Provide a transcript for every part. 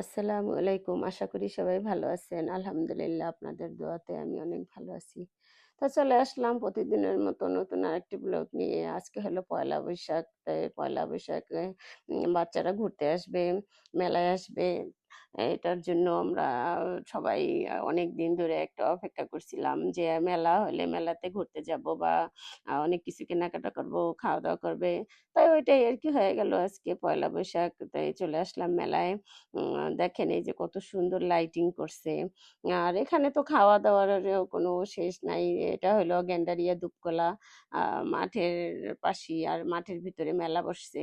আসসালামু আলাইকুম। আশা করি সবাই ভালো আছেন। আলহামদুলিল্লাহ আপনাদের দোয়াতে আমি অনেক ভালো আছি। তো চলে আসলাম প্রতিদিনের মতো নতুন আরেকটি ব্লগ নিয়ে। আজকে হলো পয়লা বৈশাখ। পয়লা বৈশাখে বাচ্চারা ঘুরতে আসবে, মেলায় আসবে। এটার জন্য আমরা সবাই অনেক দিন ধরে একটা অপেক্ষা করছিলাম যে মেলা হলে মেলাতে ঘুরতে যাব বা অনেক কিছু কেনাকাটা করব, খাওয়া-দাওয়া করবে। তাই ওইটাই আর কি হয়ে গেল আজকে পয়লা বৈশাখ। তাই চলে আসলাম মেলায়। দেখেন এই যে কত সুন্দর লাইটিং করছে। আর এখানে তো খাওয়া-দাওয়ারও কোনো শেষ নাই। এটা হলো গেন্ডারিয়া দুপকলা মাঠের পাশেই আর মাঠের ভিতরে মেলা বসছে।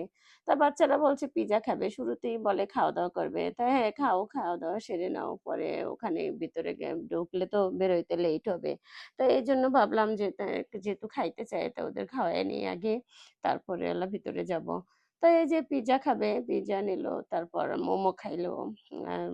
তা বাচ্চারা বলছে পিজ্জা খাবে। শুরুতেই বলে খাওয়া-দাওয়া করবে। তা হ্যাঁ, খাও, খাওয়া-দাওয়া সেরে নাও। পরে ওখানে ভিতরে ঢুকলে তো বেরোইতে লেট হবে। তো এই জন্য ভাবলাম যে যেহেতু খাইতে চাই তা ওদের খাওয়াই নেই আগে। তারপরে হলো ভিতরে যাব। তো এই যে পিজ্জা খাবে, পিজ্জা নিল তারপর মোমো খাইলো।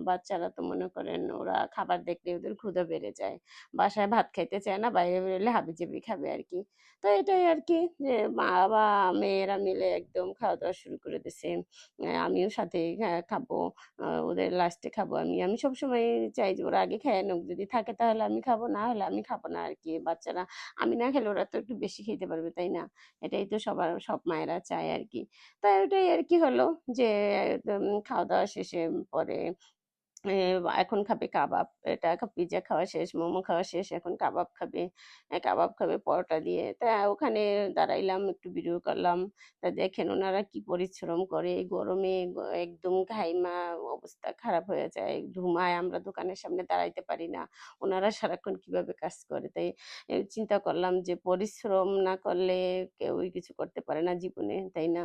বাচ্চারা তো মনে করেন ওরা খাবার দেখলে ওদের ক্ষুধা বেড়ে যায়। বাসায় ভাত খাইতে চায় না। বাইরে বেরোলে হাবিজাবি খাবে আর কি তো এটাই আর কি যে মা-বাবা মেয়েরা মিলে একদম খাওয়া-দাওয়া শুরু করে দিছে। আমিও সাথে খাব। ওদের লাস্টে খাব আমি। আমি সবসময় চাই যে ওরা আগে খেয়ে নিক। যদি থাকে তাহলে আমি খাব, না হলে আমি খাব না আর কি বাচ্চারা আমি না খেলে ওরা তো একটু বেশি খেতে পারবে, তাই না? এটাই তো সবার সব মায়েরা চায় আর কি তো ওটাই আর কি হলো যে একদম খাওয়া-দাওয়া শেষে পরে এখন খাবে কাবাব। এটা খা পিজ্জা খাওয়া শেষ, মোমো খাওয়া শেষ। এখন কাবাব খাবে। কাবাব খাবে পরোটা দিয়ে। তা ওখানে দাঁড়াইলাম, একটু ভিডিও করলাম। তা দেখেন ওনারা কি পরিশ্রম করে। গরমে একদম ঘাইমা অবস্থা খারাপ হয়ে যায়। ধুমায় আমরা দোকানের সামনে দাঁড়াইতে পারি না। ওনারা সারাক্ষণ কীভাবে কাজ করে। তাই চিন্তা করলাম যে পরিশ্রম না করলে কেউই কিছু করতে পারে না জীবনে, তাই না?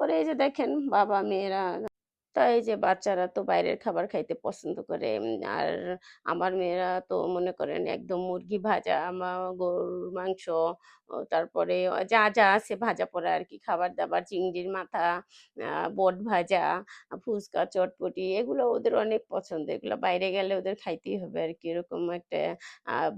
পরে এই যে দেখেন বাবা মেয়েরা তো এই যে বাচ্চারা তো বাইরের খাবার খাইতে পছন্দ করে। আর আমার মেয়েরা তো মনে করেন একদম মুরগি ভাজা, গরুর মাংস, তারপরে যা, যা আছে ভাজা পড়া আর কি খাবার-দাবার, চিংড়ির মাথা, বোট ভাজা, ফুচকা, চটপটি এগুলো ওদের অনেক পছন্দ। এগুলো বাইরে গেলে ওদের খাইতেই হবে আর কি এরকম একটা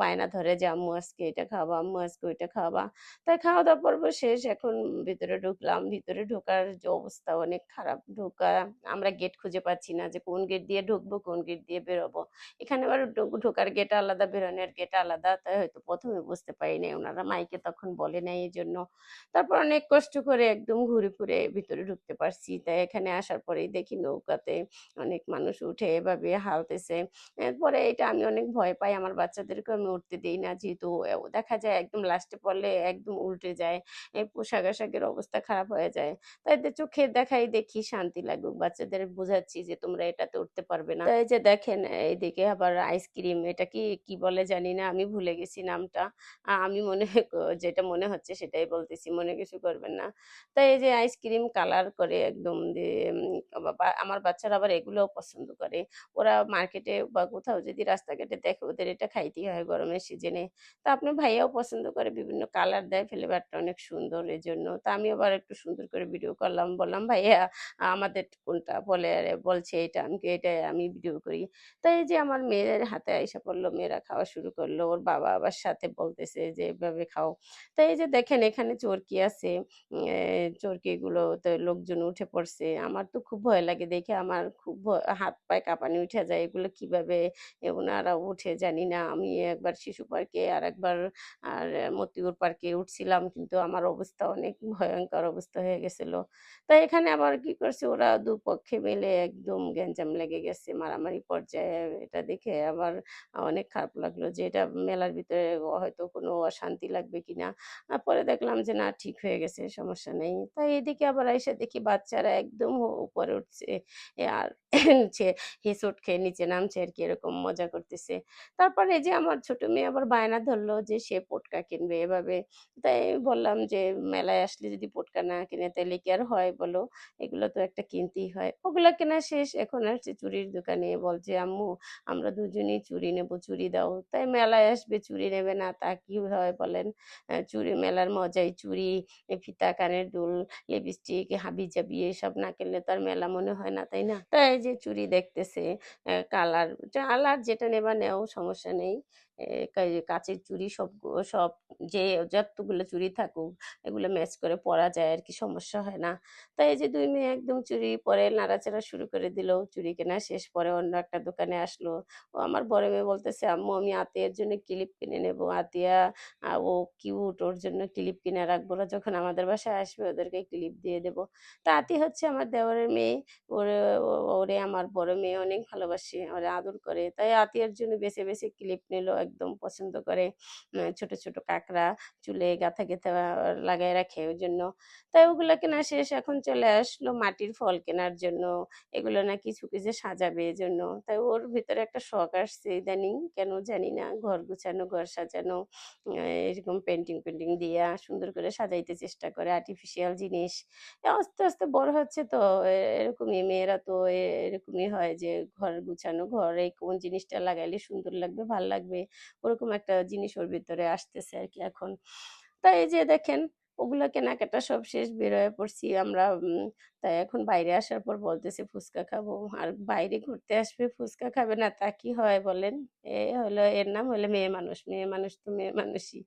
বায়না ধরে যে, "আম্মু আজকে এটা খাওয়া আম্মু আজকে ওইটা খাওয়া তাই খাওয়া-দাওয়া পর্ব শেষ। এখন ভিতরে ঢুকলাম। ভিতরে ঢোকার যে অবস্থা অনেক খারাপ। ঢোকা আমরা গেট খুঁজে পাচ্ছি না যে কোন গেট দিয়ে ঢুকবো, কোন গেট দিয়ে বেরোবো। এখানে আবার ঢোকার গেট আলাদা, বেরোনোর গেট আলাদা। তাই হয়তো ১ম এ বুঝতে পারি নাই। উনারা মাইকে তখন বলে নাই এজন্য। তারপর অনেক কষ্ট করে একদম ঘুরে ফিরে ভিতরে ঢুকতে পারছি। তাই এখানে আসার পরেই দেখি নৌকাতে অনেক মানুষ উঠে এভাবে হালতেছে। এরপরে এটা আমি অনেক ভয় পাই। আমার বাচ্চাদেরকে আমি উঠতে দিই না। যেহেতু দেখা যায় একদম লাস্টে পড়লে একদম উল্টে যায়। পোশাক-আশাকের অবস্থা খারাপ হয়ে যায়। তাই চোখে দেখাই দেখি শান্তি লাগুক। বাচ্চাদের বোঝাচ্ছি যে তোমরা এটাতে উঠতে পারবে না। এই যে দেখেন এইদিকে আবার আইসক্রিম এটা কি, কি বলে জানি না। আমি ভুলে গেছি নামটা। আমি মনে যেটা মনে হচ্ছে সেটাই বলতেছি। মনে কিছু করবেন না। তাই এই যে আইসক্রিম কালার করে একদম আমার বাচ্চারা আবার এগুলোও পছন্দ করে। ওরা মার্কেটে বা কোথাও যদি রাস্তাঘাটে দেখে ওদের এটা খাইতেই হয় গরমের সিজনে। তা আপনার ভাইয়াও পছন্দ করে বিভিন্ন কালার দেয় ফ্লেভারটা অনেক সুন্দর এজন্য। তা আমি আবার একটু সুন্দর করে ভিডিও করলাম। বললাম, "ভাইয়া আমাদের কোনটা?" বলে আরে বলছে, "এটা।" আমি এটা আমি ভিডিও করি।" তাই এই যে আমার মেয়ের হাতে আইসা পড়ল। মেয়েরা খাওয়া শুরু করল। ওর বাবা আবার সাথে বলতেছে যে, "এভাবে খাও।" তাই এই যে দেখেন এখানে চরকি আছে। উম এ চরকিগুলোতে লোকজন উঠে পড়ছে। আমার তো খুব ভয় লাগে দেখে আমার খুব ভ হাত-পায়ে কাঁপানি উঠে যায়। এগুলো কীভাবে এ উনারা উঠে জানি না। আমি একবার শিশু পার্কে আর একবার আর মতিউর পার্কে উঠছিলাম। কিন্তু আমার অবস্থা অনেক ভয়ঙ্কর অবস্থা হয়ে গেছিল। তাই এখানে আবার কি করছে ওরা দুপক্ষে মিলে একদম গ্যাঞ্জাম লেগে গেছে মারামারি পর্যায়ে। এটা দেখে আবার অনেক খারাপ লাগল যে এটা মেলার ভিতরে হয়তো কোনো অশান্তি লাগবে কিনা। পরে দেখলাম যে না ঠিক হয়ে গেছে সমস্যা নেই। তাই এদিকে আবার এসে দেখি বাচ্চারা একদম উপরে উঠছে। আর হিঁচড় খেয়ে নিচে নামছে আর কি এরকম মজা করতেছে। তারপরে যে আমার ছোট মেয়ে আবার বায়না ধরলো যে সে পটকা কিনবে এভাবে। তাই বললাম যে, "মেলায় আসলে যদি পটকা না কিনে তাইলে কি আর হয় বলো? এগুলো তো একটা কিনতেই হয়।" ওগুলা কেনা শেষ। এখন আসছে চুড়ির দোকানে বলছে, "আম্মু আমরা দুজনেই চুরি নেব চুরি দাও।" তাই মেলায় আসবে চুরি নেবে না তা কি হয় বলেন? চুরি মেলার মজাই চুরি ফিতা, কানের দুল, লিপস্টিক, হাবি-জাবি এসব না কিনলে তো আর মেলা মনে হয় না, তাই না? তাই যে চুরি দেখতেছে। কালার কালার যেটা নেবা নেও সমস্যা নেই। কাঁচের চুড়ি সবগু সব যে যতগুলো চুড়ি থাকুক এগুলো ম্যাচ করে পরা যায় আর কি সমস্যা হয় না। তাই যে দুই মেয়ে একদম চুড়ি পরে নাড়াচাড়া শুরু করে দিল। চুড়ি কেনা শেষ পরে অন্য একটা দোকানে আসলো। ও আমার বড় মেয়ে বলতেছে, "আম্মু আমি আতিয়ার জন্য ক্লিপ কিনে নেব। আতিয়া ও কিউট ওর জন্য ক্লিপ কিনে রাখব। ওরা যখন আমাদের বাসায় আসবে ওদেরকে ক্লিপ দিয়ে দেব।" তা আতি হচ্ছে আমার দেওরের মেয়ে। ওরে ওরে আমার বড় মেয়ে অনেক ভালোবাসে, ওরে আদর করে। তাই আতিয়ার জন্য বেছে, বেছে ক্লিপ নিল একদম পছন্দ করে। ছোট, ছোট কাঁকড়া চুলে গাঁথা, গেঁথা লাগায় রাখে ওই জন্য তাই ওগুলো কেনা শেষ এখন চলে আসলো মাটির ফল কেনার জন্য। এগুলো নাকি শোকেজে সাজাবে এজন্য। তাই ওর ভিতরে একটা শখ আসছে ইদানিং কেন জানি না। ঘর গুছানো, ঘর সাজানো, এরকম পেন্টিং পেইন্টিং দিয়া সুন্দর করে সাজাইতে চেষ্টা করে আর্টিফিশিয়াল জিনিস। আস্তে, আস্তে বড় হচ্ছে তো এরকমই মেয়েরা তো এরকমই হয় যে ঘর গুছানো, ঘরে কোন জিনিসটা লাগাইলে সুন্দর লাগবে, ভালো লাগবে। ওরকম একটা জিনিস ওর ভিতরে আসতেছে আর কি এখন। তাই যে দেখেন ওগুলা কেনাকাটা সব শেষ বের হয়ে পড়ছি আমরা তাই এখন বাইরে আসার পর বলতেছে ফুচকা খাব। আর বাইরে ঘুরতে আসবে ফুচকা খাবে না তা কি হয় বলেন? এ হলো এর নাম হলো মেয়ে মানুষ। মেয়ে মানুষ তো মেয়ে মানুষই।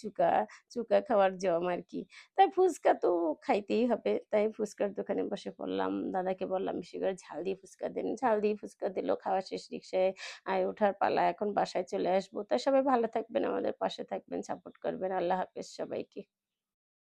চুকা, চুকা খাওয়ার জম আর কি তাই ফুচকা তো খাইতেই হবে। তাই ফুচকার দোকানে বসে পড়লাম। দাদাকে বললাম বেশি করে ঝাল দিয়ে ফুচকা দেন। ঝাল দিয়ে ফুচকা দিল। খাওয়া শেষ রিক্সায় আয় ওঠার পালা। এখন বাসায় চলে আসব। তাই সবাই ভালো থাকবেন, আমাদের পাশে থাকবেন, সাপোর্ট করবেন। আল্লাহ হাফেজ সবাইকে।